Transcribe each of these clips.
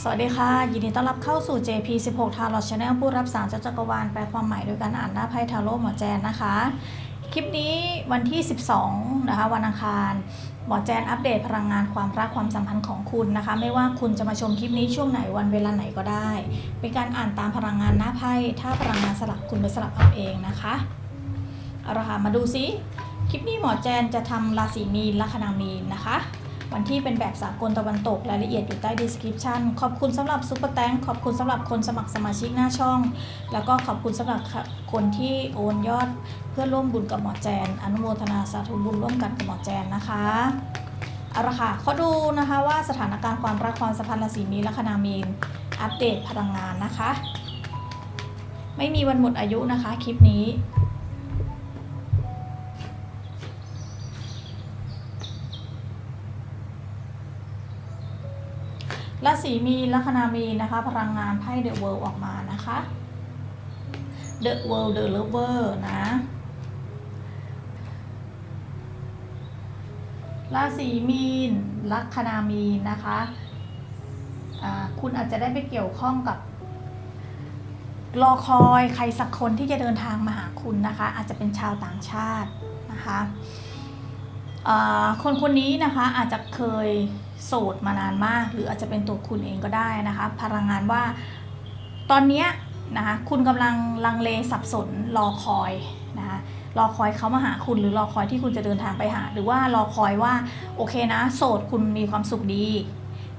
สวัสดีค่ะ ยินดีต้อนรับเข้าสู่ JP16 ทาร์ลอ Channel ผู้รับสารจากจักรวาลแปลความหมายโดยการอ่านหน้าไพ่ทาโร่หมอแจนนะคะ คลิปนี้วันที่ 12 นะคะ วันอังคาร หมอแจนอัปเดตพลังงานความรักความสัมพันธ์ของคุณนะคะ ไม่ว่าคุณจะมาชมคลิปนี้ช่วงไหนวันเวลาไหนก็ได้ เป็นการอ่านตามพลังงานหน้าไพ่ถ้าพลังงานสลับคุณไปสลับเอาเองนะคะเอาละค่ะมาดูซิคลิปนี้หมอแจนจะทำราศีมีนลัคนามีนนะคะ วันที่เป็นแบบสากลตะวันตกรายละเอียดอยู่ใต้ description ขอบคุณสำหรับซุปเปอร์แตงขอบคุณสำหรับคนสมัครสมาชิกหน้าช่อง แล้วก็ขอบคุณสำหรับคนที่โอนยอดเพื่อร่วมบุญกับหมอแจน อนุโมทนาสาธุบุญร่วมกันกับหมอแจนนะคะเอาละค่ะขาดูนะคะว่าสถานการณ์ความรักความสัมพันธ์ราศีมีลัคนามีนอัปเดตพลังงานนะคะ ไม่มีวันหมดอายุนะคะคลิปนี้ ราศีมีนลัคนามีนนะคะ พลังงานไพ่เดอะเวิลด์ออกมานะคะ The World The Lover นะราศีมีนลัคนามีนนะคะคุณอาจจะได้ไปเกี่ยวข้องกับรอคอยใครสักคนที่จะเดินทางมาหาคุณนะคะ อาจจะเป็นชาวต่างชาตินะคะคนคนนี้นะคะอาจจะเคย โสดมานานมาก หรืออาจจะเป็นตัวคุณเองก็ได้นะคะ พลังงานว่าตอนนี้นะคะคุณกำลังลังเลสับสนรอคอยนะคะรอคอยเขามาหาคุณหรือรอคอยที่คุณจะเดินทางไปหา หรือว่ารอคอยว่าโอเคนะ โสดคุณมีความสุขดี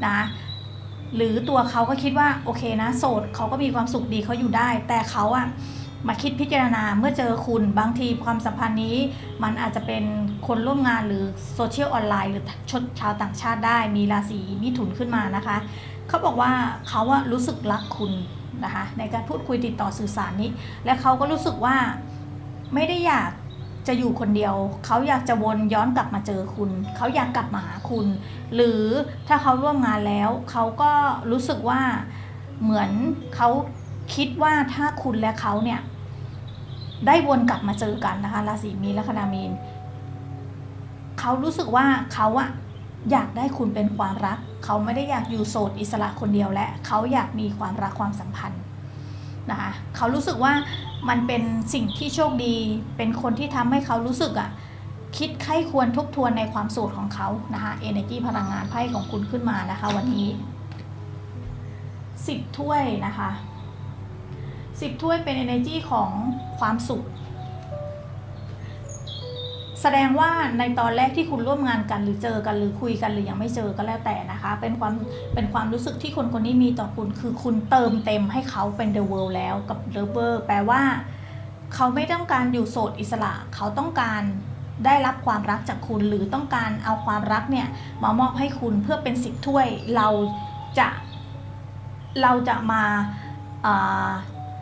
นะหรือตัวเขาก็คิดว่าโอเคนะ โสดเขาก็มีความสุขดีเขาอยู่ได้ แต่เขาอะ มาคิดพิจารณาเมื่อเจอคุณบางทีความสัมพันธ์นี้ มันอาจจะเป็นคนร่วมงานหรือโซเชียลออนไลน์หรือชนชาวต่างชาติได้มีราศีมิถุนขึ้นมานะคะ เขาบอกว่าเขาอะรู้สึกรักคุณนะคะในการพูดคุยติดต่อสื่อสารนี้ และเขาก็รู้สึกว่าไม่ได้อยากจะอยู่คนเดียว เขาอยากจะวนย้อนกลับมาเจอคุณ เขาอยากกลับมาหาคุณ หรือถ้าเขาร่วมงานแล้ว เขาก็รู้สึกว่าเหมือนเขา คิดว่าถ้าคุณและเขาเนี่ยได้วนกลับมาเจอกันนะคะราศีมีนและคณามีนเขารู้สึกว่าเขาอะอยากได้คุณเป็นความรัก เขาไม่ได้อยากอยู่โสดอิสระคนเดียวและเขาอยากมีความรักความสัมพันธ์นะคะเขารู้สึกว่ามันเป็นสิ่งที่โชคดี เป็นคนที่ทำให้เขารู้สึกอะคิดไข้ควรทบทวนในความโสดของเขานะคะ energy พลังงานไพ่ของคุณขึ้นมานะคะ วันนี้สิบถ้วยนะคะ สิบถ้วยเป็น energy ของความสุข แสดงว่าในตอนแรกที่คุณร่วมงานกันหรือเจอกันหรือคุยกันหรือยังไม่เจอก็แล้วแต่นะคะ เป็นความเป็นความรู้สึกที่คนคนนี้มีต่อคุณคือคุณเติมเต็มให้เขาเป็น the world แล้วกับ lover แปลว่า เขาไม่ต้องการอยู่โสดอิสระ เขาต้องการได้รับความรักจากคุณหรือต้องการเอาความรักเนี่ยมามอบให้คุณเพื่อเป็นสิบถ้วยเราจะเราจะมาอ่า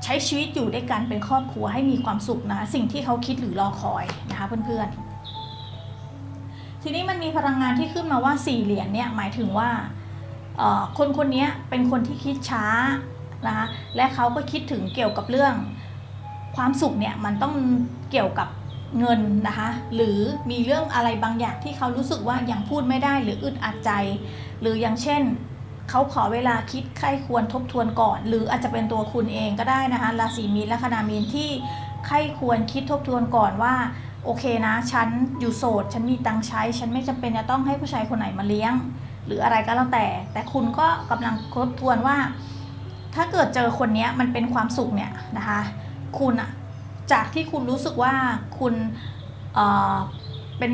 ใช้ชีวิตอยู่ด้วยกันเป็นครอบครัวให้มีความสุขนะ สิ่งที่เขาคิดหรือรอคอยนะคะเพื่อนๆ ทีนี้มันมีพลังงานที่ขึ้นมาว่าสี่เหรียญเนี่ยหมายถึงว่าคนคนนี้เป็นคนที่คิดช้านะคะและเขาก็คิดถึงเกี่ยวกับเรื่องความสุขเนี่ยมันต้องเกี่ยวกับเงินนะคะหรือมีเรื่องอะไรบางอย่างที่เขารู้สึกว่ายังพูดไม่ได้หรืออึดอัดใจ หรืออย่างเช่น เขาขอเวลาคิดใครควรทบทวนก่อน หรืออาจจะเป็นตัวคุณเองก็ได้นะคะราศีมีนและคณามีนที่ใครควรคิดทบทวนก่อนว่าโอเคนะฉันอยู่โสด ฉันมีตังใช้ ฉันไม่จำเป็นจะต้องให้ผู้ชายคนไหนมาเลี้ยง หรืออะไรก็แล้วแต่ แต่คุณก็กำลังทบทวนว่า ถ้าเกิดเจอคนนี้มันเป็นความสุขเนี่ยนะคะ คุณอะจากที่คุณรู้สึกว่าคุณเเป็น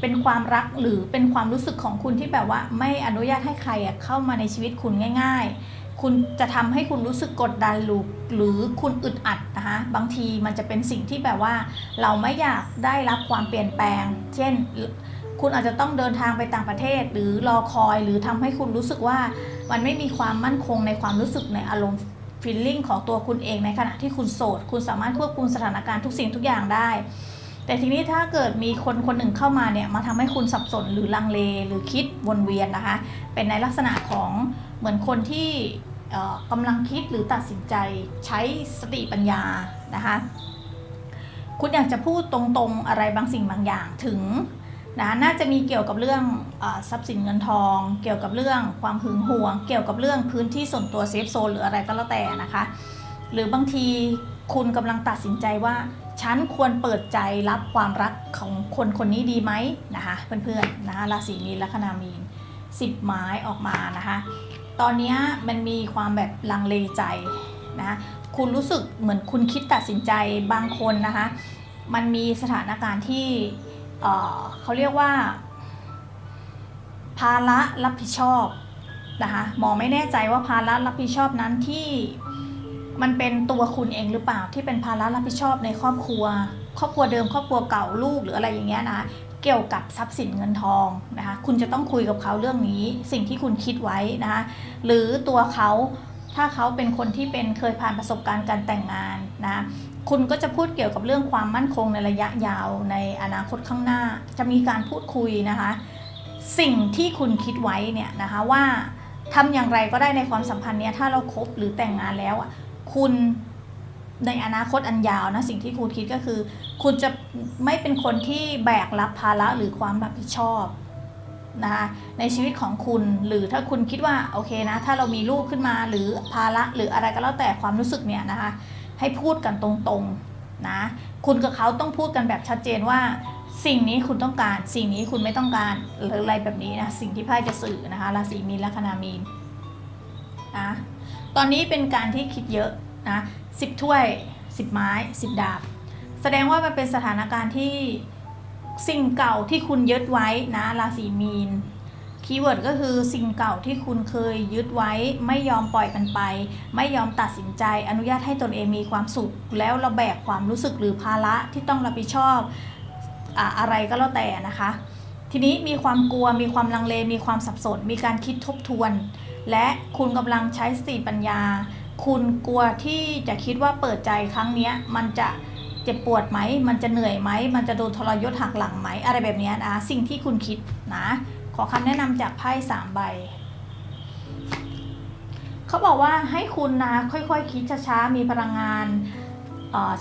เป็นความรักหรือเป็นความรู้สึกของคุณที่แบบว่าไม่อนุญาตให้ใครเข้ามาในชีวิตคุณง่าย ๆ คุณจะทำให้คุณรู้สึกกดดันหรือหรือคุณอึดอัดนะคะบางทีมันจะเป็นสิ่งที่แบบว่า เราไม่อยากได้รับความเปลี่ยนแปลง เช่น คุณอาจจะต้องเดินทางไปต่างประเทศ หรือรอคอยหรือทำให้คุณรู้สึกว่ามันไม่มีความมั่นคงในความรู้สึกในอารมณ์ฟีลลิ่งของตัวคุณเองในขณะที่คุณโสด คุณสามารถควบคุมสถานการณ์ทุกสิ่งทุกอย่างได้ แต่ทีนี้ถ้าเกิดมีคนคนหนึ่งเข้ามาเนี่ยมาทำให้คุณสับสนหรือลังเลหรือคิดวนเวียนนะคะ เป็นในลักษณะของเหมือนคนที่กำลังคิดหรือตัดสินใจใช้สติปัญญานะคะคุณอยากจะพูดตรงๆอะไรบางสิ่งบางอย่างถึงนะน่าจะมีเกี่ยวกับเรื่องอทรัพย์สินเงินทอง เกี่ยวกับเรื่องความหึงหวง เกี่ยวกับเรื่องพื้นที่ส่วนตัวเซฟโซนหรืออะไรก็แล้วแต่นะคะ หรือบางทีคุณกำลังตัดสินใจว่า ฉันควรเปิดใจรับความรักของคนคนนี้ดีไหมนะคะเพื่อนๆนะคะราศีมีนลัคนามีนสิบไม้ออกมานะคะ ตอนนี้มันมีความแบบลังเลใจนะคะคุณรู้สึกเหมือนคุณคิดตัดสินใจบางคนนะคะ มันมีสถานการณ์ที่เเขาเรียกว่า ภาระรับผิดชอบนะคะหมอไม่แน่ใจว่าภาระรับผิดชอบนั้นที่ มันเป็นตัวคุณเองหรือเปล่าที่เป็นภาระรับผิดชอบในครอบครัว ครอบครัวเดิมครอบครัวเก่าลูกหรืออะไรอย่างเงี้ยนะเกี่ยวกับทรัพย์สินเงินทองนะคะคุณจะต้องคุยกับเขาเรื่องนี้สิ่งที่คุณคิดไว้นะคะหรือตัวเขาถ้าเขาเป็นคนที่เป็นเคยผ่านประสบการณ์การแต่งงานนะคุณก็จะพูดเกี่ยวกับเรื่องความมั่นคงในระยะยาวในอนาคตข้างหน้า จะมีการพูดคุยนะคะ สิ่งที่คุณคิดไว้เนี่ยนะคะว่าทำอย่างไรก็ได้ในความสัมพันธ์เนี้ยถ้าเราคบหรือแต่งงานแล้วอะ คุณในอนาคตอันยาวนะสิ่งที่คุณคิดก็คือ คุณจะไม่เป็นคนที่แบกรับภาระหรือความรับผิดชอบนะคะในชีวิตของคุณหรือถ้าคุณคิดว่าโอเคนะ ถ้าเรามีลูกขึ้นมาหรือภาระหรืออะไรก็แล้วแต่ความรู้สึกเนี่ยนะคะให้พูดกันตรงๆนะคุณกับเขาต้องพูดกันแบบชัดเจนว่า สิ่งนี้คุณต้องการ สิ่งนี้คุณไม่ต้องการหรืออะไรแบบนี้นะสิ่งที่ไพ่จะสื่อนะคะราศีมีนลัคนามีนนะ ตอนนี้เป็นการที่คิดเยอะนะสิบถ้วยสิบไม้สิบดาบ แสดงว่ามันเป็นสถานการณ์ที่สิ่งเก่าที่คุณยึดไว้นะราศีมีนคีย์เวิร์ดก็คือสิ่งเก่าที่คุณเคยยึดไว้ไม่ยอมปล่อยมันไป ไม่ยอมตัดสินใจ อนุญาตให้ตนเองมีความสุข แล้วระแบกความรู้สึกหรือภาระที่ต้องรับผิดชอบอะอะไรก็แล้วแต่นะคะ ทีนี้มีความกลัวมีความลังเลมีความสับสน มีการคิดทบทวน และคุณกำลังใช้สติปัญญา คุณกลัวที่จะคิดว่าเปิดใจครั้งนี้มันจะเจ็บปวดไหม มันจะเหนื่อยไหม มันจะโดนทรยศหักหลังไหม อะไรแบบนี้นะ สิ่งที่คุณคิดนะ ขอคำแนะนำจากไพ่สามใบ เขาบอกว่าให้คุณนะค่อยๆคคิดช้าๆ มีพลังงาน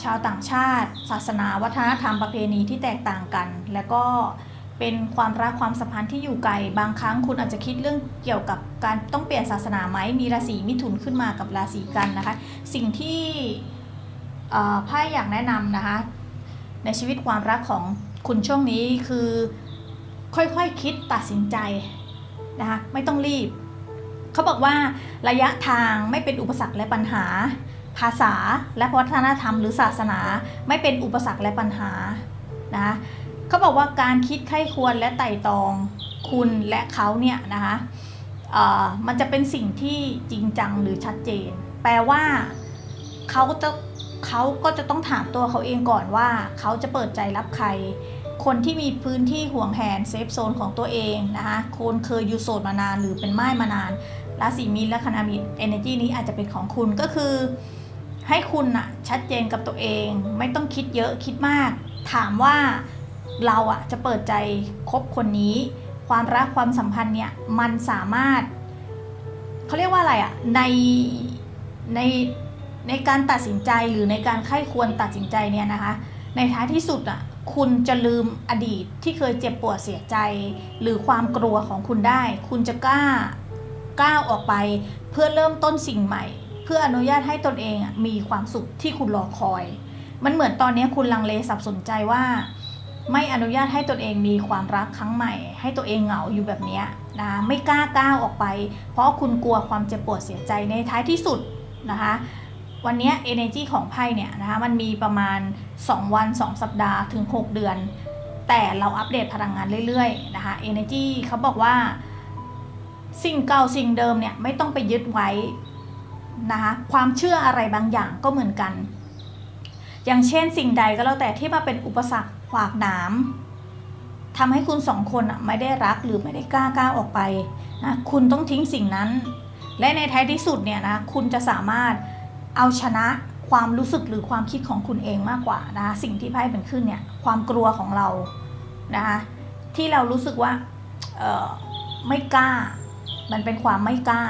ชาวต่างชาติ ศาสนาวัฒนธรรมประเพณีที่แตกต่างกัน แล้วก็ เป็นความรักความสัมพันธ์ที่อยู่ไกล บางครั้งคุณอาจจะคิดเรื่องเกี่ยวกับการต้องเปลี่ยนศาสนาไหมมีราศีมิถุนขึ้นมากับราศีกันนะคะ สิ่งที่ไพ่อยากแนะนำนะคะ ในชีวิตความรักของคุณช่วงนี้คือค่อยๆคคิดตัดสินใจนะคะไม่ต้องรีบ เขาบอกว่าระยะทางไม่เป็นอุปสรรคและปัญหา ภาษาและวัฒนธรรมหรือศาสนา ไม่เป็นอุปสรรคและปัญหานะคะ เขาบอกว่าการคิดไข้ควรและไต่ตองคุณและเขาเนี่ยนะคะมันจะเป็นสิ่งที่จริงจังหรือชัดเจน แปลว่าเขาจะเขาก็จะต้องถามตัวเขาเองก่อนว่า เขาจะเปิดใจรับใคร คนที่มีพื้นที่ห่วงแหนเซฟโซนของตัวเองนะคะคนเคยอยู่โสดมานานหรือเป็นไม้มานานราศีมีนและคณามีน energy นี้อาจจะเป็นของคุณก็คือ ให้คุณอะชัดเจนกับตัวเอง ไม่ต้องคิดเยอะคิดมาก ถามว่า เราอะจะเปิดใจคบคนนี้ ความรักความสัมพันธ์เนี่ยมันสามารถเขาเรียกว่าอะไรอะในในในการตัดสินใจหรือในการไข้ควรตัดสินใจเนี่ยนะคะ ในท้ายที่สุดอะคุณจะลืมอดีตที่เคยเจ็บปวดเสียใจ หรือความกลัวของคุณได้ คุณจะกล้าก้าวออกไป เพื่อเริ่มต้นสิ่งใหม่ เพื่ออนุญาตให้ตนเองอะมีความสุขที่คุณรอคอย มันเหมือนตอนนี้คุณลังเลสับสนใจว่า ไม่อนุญาตให้ตนเองมีความรักครั้งใหม่ ให้ตัวเองเหงาอยู่แบบนี้นะไม่กล้าก้าวออกไป เพราะคุณกลัวความเจ็บปวดเสียใจในท้ายที่สุดนะคะวันนี้ energy ของไพ่เนี่ยนะคะมันมีประมาณ 2 วัน 2 สัปดาห์ถึง 6 เดือน แต่เราอัปเดตพลังงานเรื่อยๆนะคะ energy เขาบอกว่า สิ่งเก่าสิ่งเดิมเนี่ยไม่ต้องไปยึดไว้นะคะความเชื่ออะไรบางอย่างก็เหมือนกัน อย่างเช่นสิ่งใดก็แล้วแต่ที่มาเป็นอุปสรรค ขวากหนามทำให้คุณสองคนอะไม่ได้รักหรือไม่ได้กล้าก้าวออกไปนะคุณต้องทิ้งสิ่งนั้น และในท้ายที่สุดเนี่ยนะคุณจะสามารถเอาชนะความรู้สึกหรือความคิดของคุณเองมากกว่านะสิ่งที่ไพ่เป็นขึ้นเนี่ยความกลัวของเรานะคะที่เรารู้สึกว่าเออไม่กล้า มันเป็นความไม่กล้า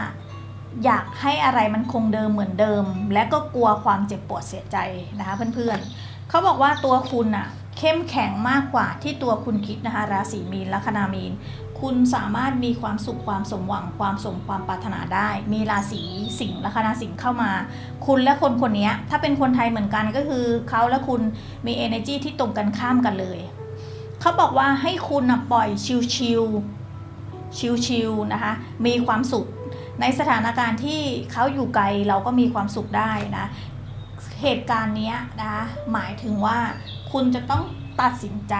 อยากให้อะไรมันคงเดิมเหมือนเดิม และก็กลัวความเจ็บปวดเสียใจนะคะเพื่อนๆเขาบอกว่าตัวคุณอะ เข้มแข็งมากกว่าที่ตัวคุณคิดนะคะราศีมีนลัคนามีน คุณสามารถมีความสุขความสมหวังความสมความปรารถนาได้ มีราศีสิงห์ลัคนาสิงห์เข้ามา คุณและคนคนนี้ถ้าเป็นคนไทยเหมือนกันก็คือเขาและคุณมี energy ที่ตรงกันข้ามกันเลยเขาบอกว่าให้คุณนะปล่อยชิลๆชิลๆนะคะมีความสุขในสถานการณ์ที่เขาอยู่ไกลเราก็มีความสุขได้นะ เหตุการณ์นี้นะคะหมายถึงว่าคุณจะต้องตัดสินใจ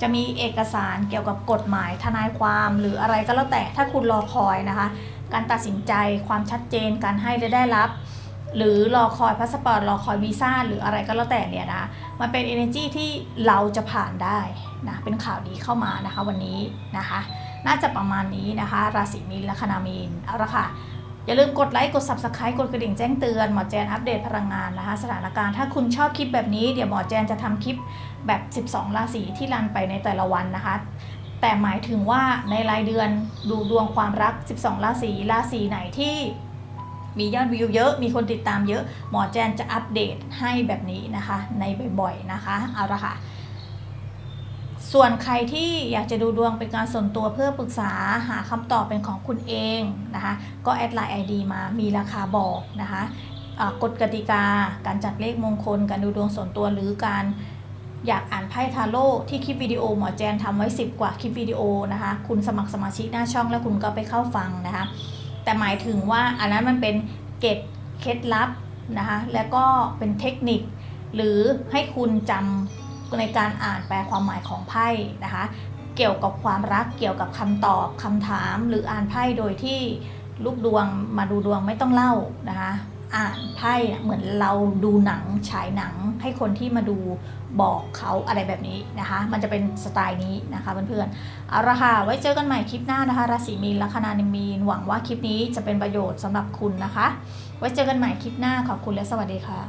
จะมีเอกสารเกี่ยวกับกฎหมายทนายความหรืออะไรก็แล้วแต่ถ้าคุณรอคอยนะคะ การตัดสินใจความชัดเจนการให้และได้รับ หรือรอคอยพาสปอร์ตรอคอยวีซ่าหรืออะไรก็แล้วแต่เนี่ยนะมันเป็น energy ที่เราจะผ่านได้นะเป็นข่าวดีเข้ามานะคะวันนี้นะคะ น่าจะประมาณนี้นะคะ ราศีมีนและคนามีนเอาละค่ะ อย่าลืมกดไลค์ กด subscribe กดกระดิ่งแจ้งเตือน หมอแจนอัปเดตพลังงานนะคะสถานการณ์ถ้าคุณชอบคลิปแบบนี้เดี๋ยวหมอแจนจะทำคลิปแบบ 12 ราศีที่รันไปในแต่ละวันนะคะ แต่หมายถึงว่าในรายเดือนดูดวงความรัก 12 ราศีราศีไหนที่มียอดวิวเยอะ มีคนติดตามเยอะ หมอแจนจะอัปเดตให้แบบนี้นะคะ ในบ่อยๆนะคะ เอาละค่ะ ส่วนใครที่อยากจะดูดวงเป็นการส่วนตัวเพื่อปรึกษาหาคำตอบเป็นของคุณเองนะคะ ก็แอดไลน์ ID มามีราคาบอกนะคะกฎกติกา การจัดเลขมงคล การดูดวงส่วนตัวหรือการอยากอ่านไพ่ทาโร่ที่คลิปวิดีโอหมอแจนทำไว้ 10 กว่าคลิปวิดีโอนะคะ คุณสมัครสมาชิกหน้าช่องแล้วคุณก็ไปเข้าฟังนะคะ แต่หมายถึงว่าอันนั้นมันเป็นเกร็ดเคล็ดลับนะคะ แล้วก็เป็นเทคนิค หรือให้คุณจำ ในการอ่านแปลความหมายของไพ่นะคะ เกี่ยวกับความรักเกี่ยวกับคำตอบคำถาม หรืออ่านไพ่โดยที่ลูกดวงมาดูดวงไม่ต้องเล่านะคะอ่านไพ่เหมือนเราดูหนังฉายหนังให้คนที่มาดูบอกเขาอะไรแบบนี้นะคะ มันจะเป็นสไตล์นี้นะคะเพื่อนๆเอาละค่ะไว้เจอกันใหม่คลิปหน้านะคะราศีมีนลัคนานิมีนหวังว่าคลิปนี้จะเป็นประโยชน์สำหรับคุณนะคะ ไว้เจอกันใหม่คลิปหน้าขอบคุณและสวัสดีค่ะ